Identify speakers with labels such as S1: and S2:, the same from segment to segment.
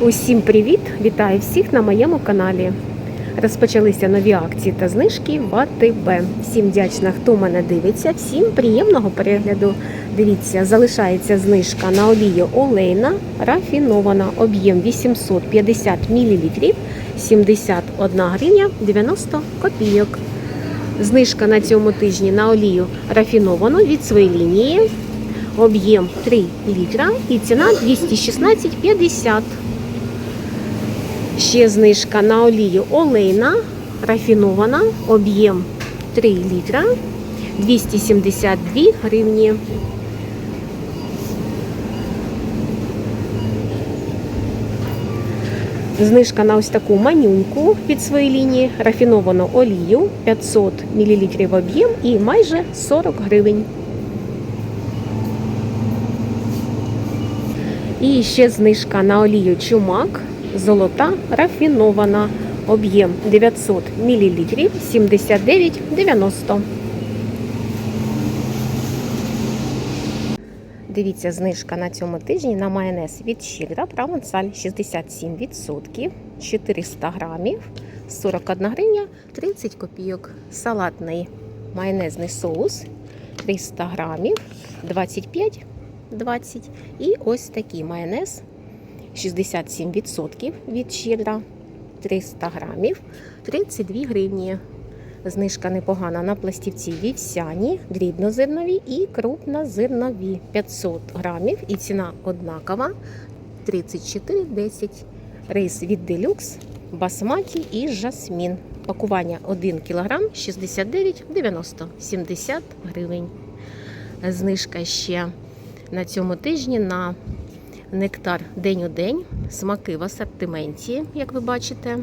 S1: Усім привіт! Вітаю всіх на моєму каналі. Розпочалися нові акції та знижки в АТБ. Всім вдячна, хто мене дивиться. Всім приємного перегляду. Дивіться, залишається знижка на олію олейна рафінована, об'єм 850 мл, 71 гривня 90 копійок. Знижка на цьому тижні на олію рафіновану від своєї лінії. Об'єм 3 літра і ціна 216,50. Ще знижка на олію олейна, рафінована, об'єм 3 літра, 272 гривні. Знижка на ось таку манюньку від своєї лінії, рафіновану олію 500 мл об'єм і майже 40 гривень. І ще знижка на олію чумак золота рафінована. Об'єм 900 мл 79,90. Дивіться, знижка на цьому тижні на майонез від щедра провансаль 67%, 400 грамів, 41 гривня 30 копійок. Салатний майонезний соус 300 грамів, 25 20. І ось такий майонез 67% від щедра 300 грамів, 32 гривні. Знижка непогана на пластівці вівсяні, дрібнозернові і крупнозернові 500 грамів. І ціна однакова 34,10. Рис від делюкс, басматі і жасмін. Пакування 1 кг 69,90 70 гривень. Знижка ще на цьому тижні на нектар день у день, смаки в асортименті, як ви бачите.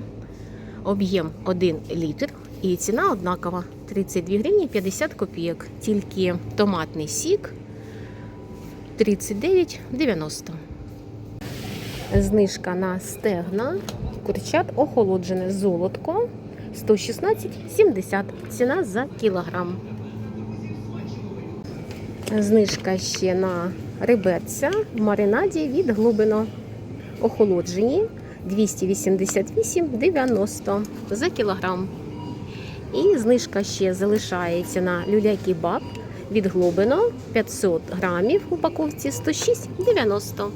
S1: Об'єм 1 літр і ціна однакова 32 гривні 50 копійок. Тільки томатний сік 39,90. Знижка на стегна, курчат охолоджене золотко 116,70. Ціна за кілограм. Знижка ще на реберця в маринаді від глибино. Охолоджені 288,90 за кілограм. І знижка ще залишається на люля-кебаб від глибино 500 грамів в упаковці 106,90.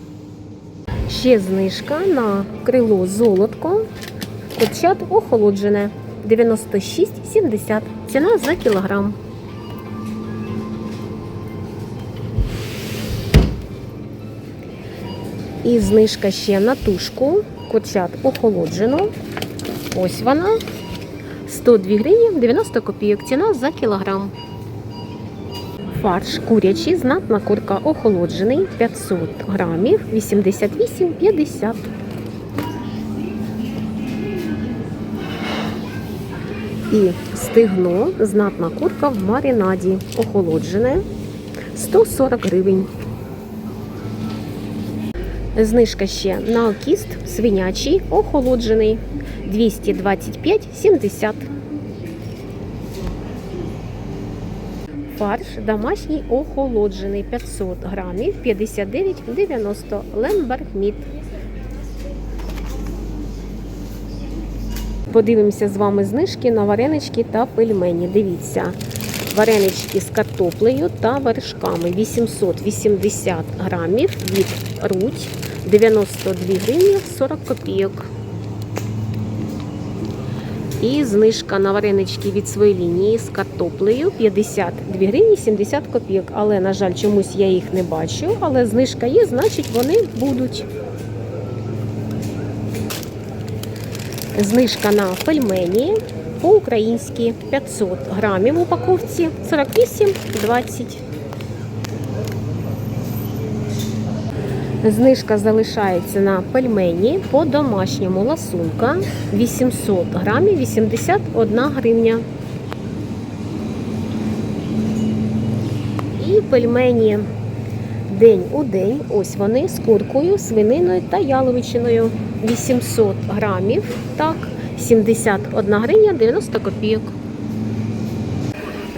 S1: Ще знижка на крило золотко. Курчат охолоджене 96,70. Ціна за кілограм. І знижка ще на тушку. Курчат охолоджено. Ось вона. 102 гривні 90 копійок. Ціна за кілограм. Фарш курячий, знатна курка охолоджений 500 грамів 88,50. І стегно, знатна курка в маринаді. Охолоджене 140 гривень. Знижка ще на окіст свинячий охолоджений 225,70. Фарш домашній охолоджений 500 грамів 59,90 Лембергміт. Подивимося з вами знижки на варенички та пельмені. Дивіться, варенички з картоплею та вершками 880 грамів від Руть 92 гривні 40 копійок. І знижка на варенички від своєї лінії з картоплею 52 гривні 70 копійок. Але, на жаль, чомусь я їх не бачу. Але знижка є, значить вони будуть. Знижка на пельмені по-українськи 500 грамів в упаковці 48,20. Знижка залишається на пельмені по домашньому ласунка 800 грамів 81 гривня. І пельмені день у день. Ось вони з куркою, свининою та яловичиною. 800 грамів. Так, 71 гривня 90 копійок.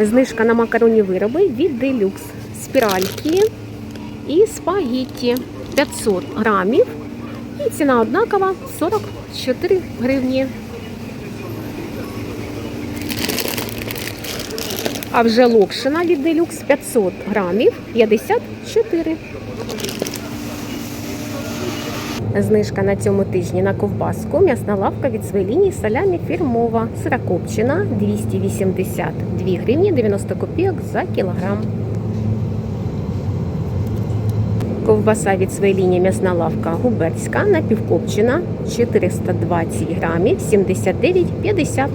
S1: Знижка на макаронні вироби від делюкс. Спіральки і спагітті 500 грамів І ціна однакова 44 гривні. А вже локшина від делюкс 500 грамів 54. Знижка на цьому тижні на ковбаску. М'ясна лавка від своєї салямі фірмова. Сирокопчина 282 гривні 90 копійок за кілограм. Ковбаса від своєї м'ясна лавка губерська напівкопчена 420 грамів 79,50.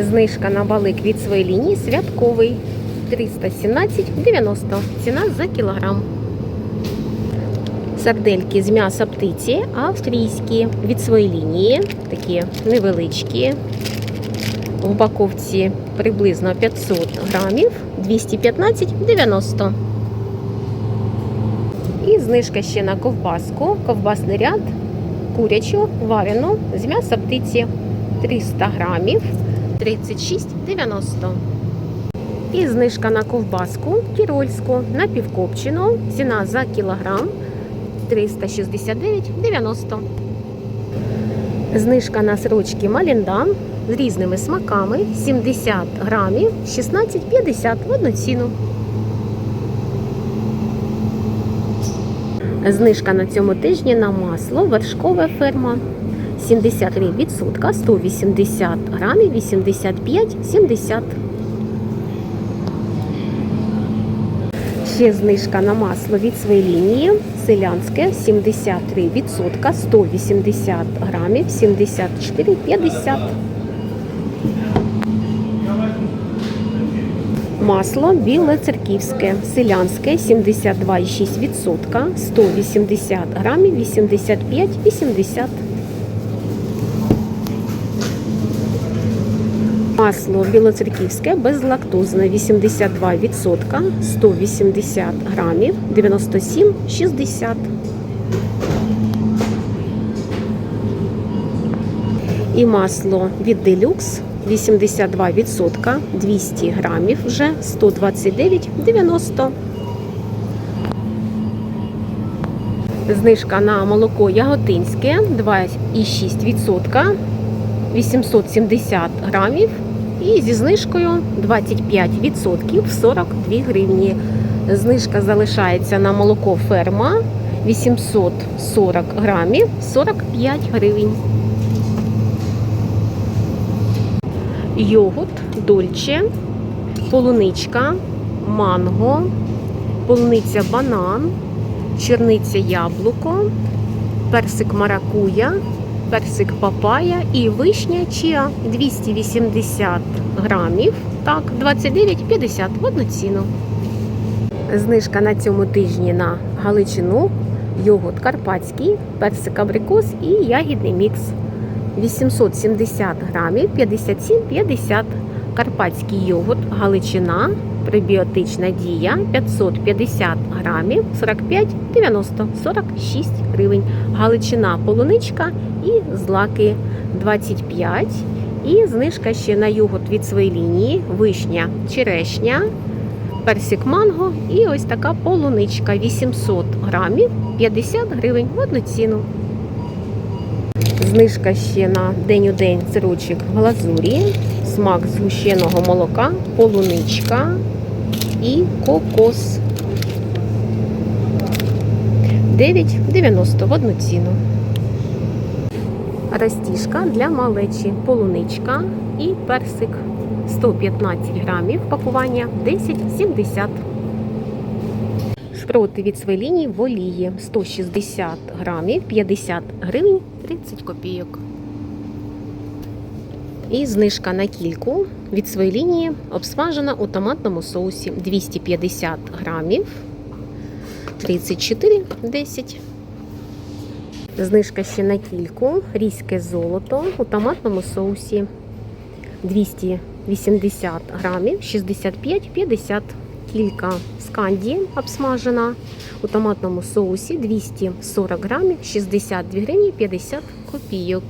S1: Знижка на балик від своєї лінії святковий 317,90. Ціна за кілограм. Сардельки з м'яса птиці австрійські від своєї лінії, такі невеличкі. В упаковці приблизно 500 грамів 215,90. І знижка ще на ковбаску. Ковбасний ряд курячу варену з м'яса птиці 300 грамів 36,90. І знижка на ковбаску тірольську напівкопчену. Ціна за кілограм 369,90. Знижка на сирочки Маліндан з різними смаками 70 грамів 16,50 в одну ціну. Знижка на цьому тижні на масло вершкове ферма 73%, 180 грамів 85,70. Ще знижка на масло від своєї лінії. Селянське 73%, 180 грамів 74,50. Масло біле церківське, селянське 72,6%, 180 грамів 85,80. Масло білоцерківське безлактозне 82%, 180 грамів 97,60. І масло від Делюкс 82%, 200 грамів вже 129,90. Знижка на молоко яготинське 2,6%, 870 грамів. І зі знижкою 25% 42 гривні. Знижка залишається на молоко ферма 840 грамів 45 гривень. Йогурт, дольче, полуничка, манго, полуниця банан, черниця яблуко, персик маракуя, персик папая і вишня чіа 280 грамів, так, 29,50 в одну ціну. Знижка на цьому тижні на галичину, йогурт карпатський, персик абрикос і ягідний мікс. 870 грамів 57,50. Карпатський йогурт, галичина, пребіотична дія 550 грамів 45,90 46 гривень. Галичина полуничка і злаки 25. І знижка ще на йогурт від своєї лінії, вишня, черешня, персик манго і ось така полуничка 800 грамів 50 гривень в одну ціну. Знижка ще на день у день сирочок глазурі, смак згущеного молока, полуничка і кокос. 9,90 в одну ціну. Растіжка для малечі, полуничка і персик. 115 грамів пакування 10,70. Шпроти від своєї лінії в олії 160 грамів 50 гривень 30 копійок. І знижка на кільку від своєї лінії обсмажена у томатному соусі 250 грамів 34,10. Знижка ще на кільку. Різьке золото у томатному соусі 280 грамів 65,50. Кілька сканді обсмажена у томатному соусі 240 грамів 62 гривні 50 копійок.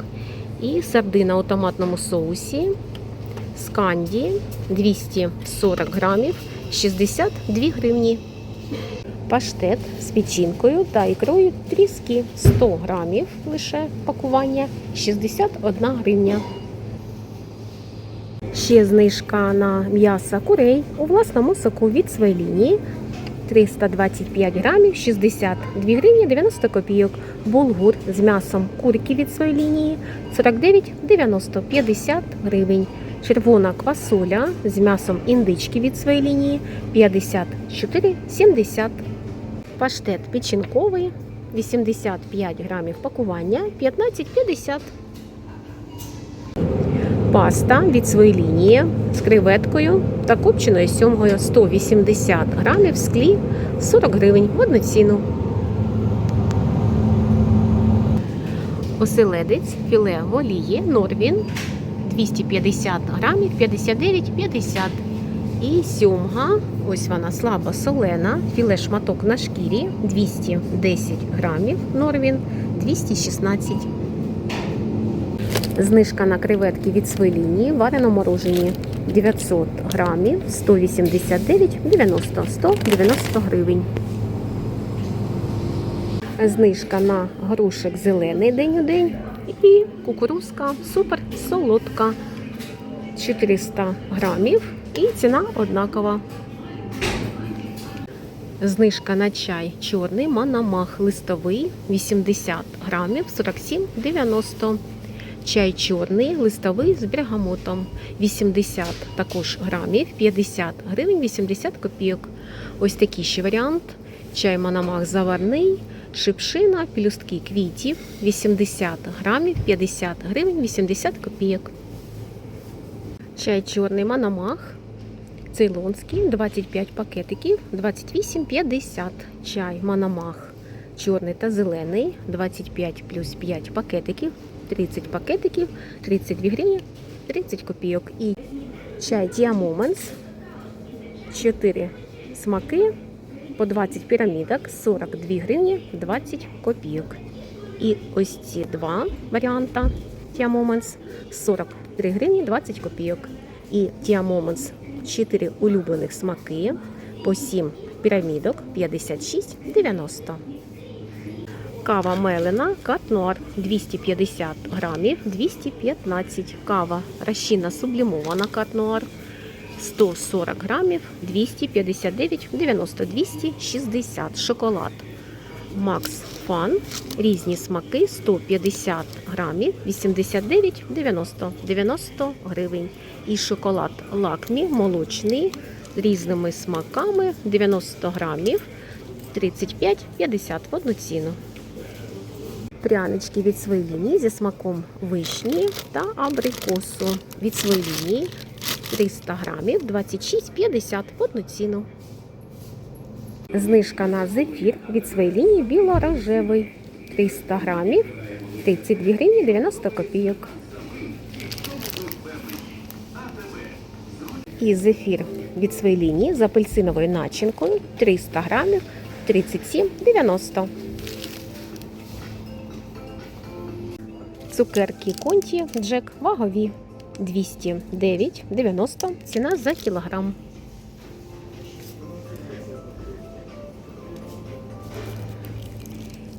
S1: І сардина у томатному соусі сканді 240 грамів 62 гривні. Паштет з печінкою та ікрою тріски 100 грамів лише пакування 61 гривня. Ще знижка на м'ясо курей у власному соку від своєї лінії 325 грамів 62 гривні 90 копійок. Булгур з м'ясом курки від своєї лінії 49,90 50 гривень. Червона квасоля з м'ясом індички від своєї лінії 54,70 Паштет печінковий 85 грамів пакування 15,50 Паста від своєї лінії з креветкою та копченою сьомгою 180 грамів в склі 40 гривень в одну ціну. Оселедець філе воліє Норвін 250 грамів 59,50 і сьомга, ось вона слабо солена, філе шматок на шкірі 210 грамів Норвін 216 Знижка на креветки від своєї лінії варено морожені 900 грамів 189,90 190 гривень. Знижка на горошок зелений день у день і кукурузка супер солодка 400 грамів і ціна однакова. Знижка на чай чорний манамах листовий 80 грамів 47,90 Чай чорний, листовий з бергамотом 80 також грамів, 50 гривень 80 копійок. Ось такий ще варіант. Чай манамах заварний, шипшина, пілюстки квітів 80 грамів, 50 гривень 80 копійок. Чай чорний манамах. Цейлонський 25 пакетиків 28,50. Чай манамах. Чорний та зелений 25 плюс 5 пакетиків 30 пакетиків, 32 гривні, 30 копійок. І чай Tia Moments, 4 смаки по 20 пірамідок, 42 гривні, 20 копійок. І ось ці два варіанти Tia Moments, 43 гривні, 20 копійок. І Tia Moments 4 улюблених смаки по 7 пірамідок, 56,90. Кава мелена Катнуар 250 грамів 215. Кава розчинна сублімована Катнуар 140 грамів 259, 90, 260. Шоколад Макс Фан. Різні смаки 150 грамів 89, 90, 90 гривень. І шоколад Лакмі молочний з різними смаками 90 грамів 35, 50 в одну ціну прянички від своєї лінії зі смаком вишні та абрикосу від своєї лінії 300 грамів 26,50 в одну ціну. Знижка на зефір від своєї лінії біло-рожевий 300 грамів 32 гривні 90 копійок. І зефір від своєї лінії з апельсиновою начинкою 300 грамів 37,90 Цукерки Конті Джек вагові 209,90 ціна за кілограм.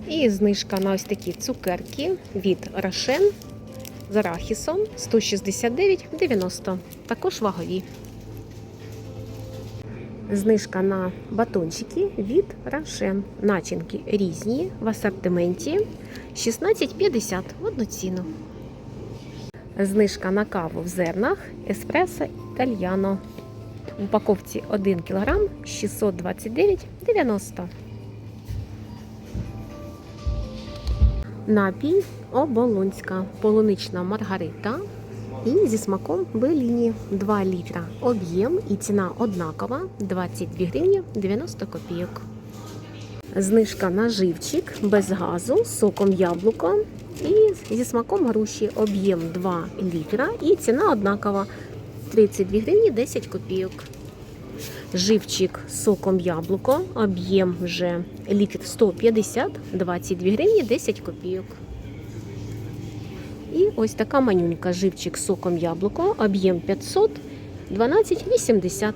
S1: І знижка на ось такі цукерки від Рошен з арахісом 169,90. Також вагові. Знижка на батончики від Рошен. Начинки різні в асортименті 16,50 в одну ціну. Знижка на каву в зернах Еспресо Італьяно. В упаковці 1 кг 629,90. Напій Оболонська полунична маргарита і зі смаком Беліні 2 літра. Об'єм і ціна однакова 22 гривні 90 копійок. Знижка на живчик без газу соком яблука і зі смаком груші. Об'єм 2 літра і ціна однакова 32 гривні 10 копійок. Живчик з соком яблуко, об'єм вже літр 150, 22 гривні 10 копійок. І ось така манюнька живчик з соком яблуко, об'єм 500, 12,80.